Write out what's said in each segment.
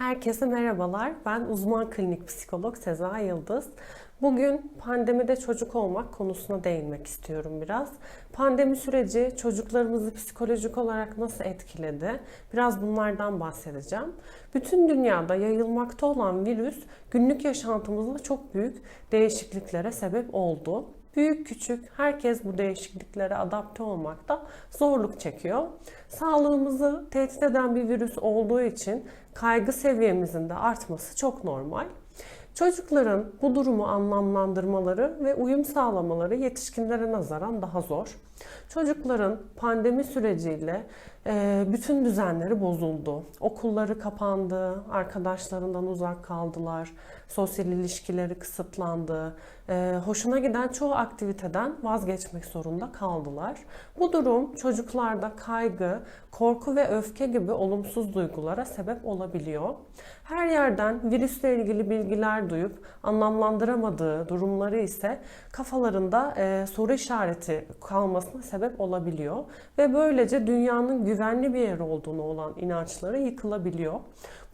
Herkese merhabalar. Ben uzman klinik psikolog Seza Yıldız. Bugün pandemide çocuk olmak konusuna değinmek istiyorum biraz. Pandemi süreci çocuklarımızı psikolojik olarak nasıl etkiledi? Biraz bunlardan bahsedeceğim. Bütün dünyada yayılmakta olan virüs günlük yaşantımızda çok büyük değişikliklere sebep oldu. Büyük küçük herkes bu değişikliklere adapte olmakta zorluk çekiyor. Sağlığımızı tehdit eden bir virüs olduğu için kaygı seviyemizin de artması çok normal. Çocukların bu durumu anlamlandırmaları ve uyum sağlamaları yetişkinlere nazaran daha zor. Çocukların pandemi süreciyle e, bütün düzenleri bozuldu. Okulları kapandı, arkadaşlarından uzak kaldılar, sosyal ilişkileri kısıtlandı. E, hoşuna giden çoğu aktiviteden vazgeçmek zorunda kaldılar. Bu durum çocuklarda kaygı, korku ve öfke gibi olumsuz duygulara sebep olabiliyor. Her yerden virüsle ilgili bilgiler duyup anlamlandıramadığı durumları ise kafalarında e, soru işareti kalmasına sebep olabiliyor ve böylece dünyanın güvenli bir yer olduğunu olan inançları yıkılabiliyor.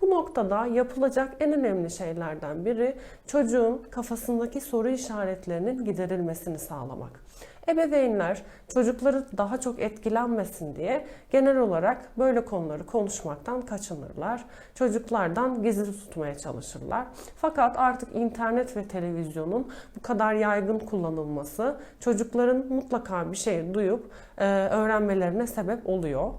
Bu noktada yapılacak en önemli şeylerden biri çocuğun kafasındaki soru işaretlerinin giderilmesini sağlamak. Ebeveynler çocukları daha çok etkilenmesin diye genel olarak böyle konuları konuşmaktan kaçınırlar. Çocuklardan gizli tutmaya çalışırlar. Fakat artık internet ve televizyonun bu kadar yaygın kullanılması çocukların mutlaka bir şey duyup e, öğrenmelerine sebep oluyor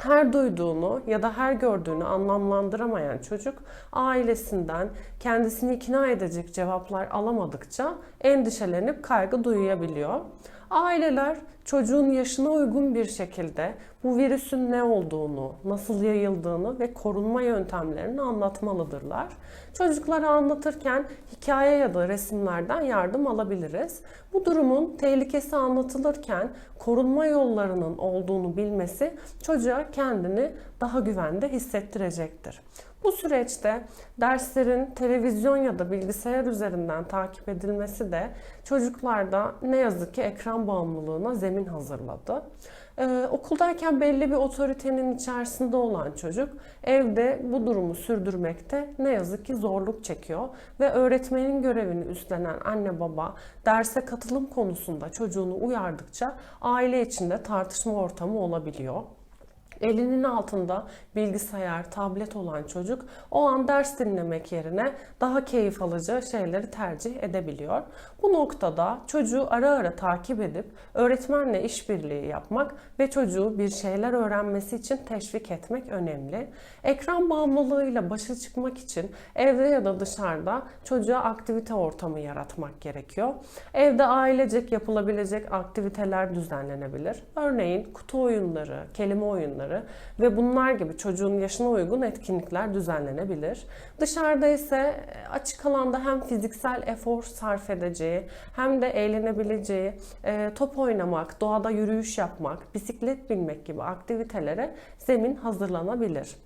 her duyduğunu ya da her gördüğünü anlamlandıramayan çocuk ailesinden kendisini ikna edecek cevaplar alamadıkça endişelenip kaygı duyabiliyor. Aileler çocuğun yaşına uygun bir şekilde bu virüsün ne olduğunu, nasıl yayıldığını ve korunma yöntemlerini anlatmalıdırlar. Çocuklara anlatırken hikaye ya da resimlerden yardım alabiliriz. Bu durumun tehlikesi anlatılırken korunma yollarının olduğunu bilmesi çocuğa kendini daha güvende hissettirecektir. Bu süreçte derslerin televizyon ya da bilgisayar üzerinden takip edilmesi de çocuklarda ne yazık ki ekran bağımlılığına zemin hazırladı. Ee, okuldayken belli bir otoritenin içerisinde olan çocuk evde bu durumu sürdürmekte ne yazık ki zorluk çekiyor ve öğretmenin görevini üstlenen anne baba derse katılım konusunda çocuğunu uyardıkça aile içinde tartışma ortamı olabiliyor. Elinin altında bilgisayar, tablet olan çocuk o an ders dinlemek yerine daha keyif alacağı şeyleri tercih edebiliyor. Bu noktada çocuğu ara ara takip edip öğretmenle işbirliği yapmak ve çocuğu bir şeyler öğrenmesi için teşvik etmek önemli. Ekran bağımlılığıyla başa çıkmak için evde ya da dışarıda çocuğa aktivite ortamı yaratmak gerekiyor. Evde ailecek yapılabilecek aktiviteler düzenlenebilir. Örneğin kutu oyunları, kelime oyunları oyunları ve bunlar gibi çocuğun yaşına uygun etkinlikler düzenlenebilir. Dışarıda ise e, açık alanda hem fiziksel efor sarf edeceği hem de eğlenebileceği e, top oynamak, doğada yürüyüş yapmak, bisiklet binmek gibi aktivitelere zemin hazırlanabilir.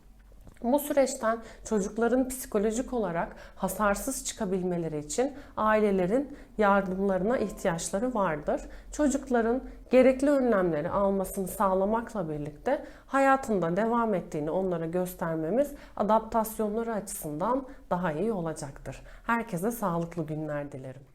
Bu süreçten çocukların psikolojik olarak hasarsız çıkabilmeleri için ailelerin yardımlarına ihtiyaçları vardır. Çocukların gerekli önlemleri almasını sağlamakla birlikte hayatında devam ettiğini onlara göstermemiz adaptasyonları açısından daha iyi olacaktır. Herkese sağlıklı günler dilerim.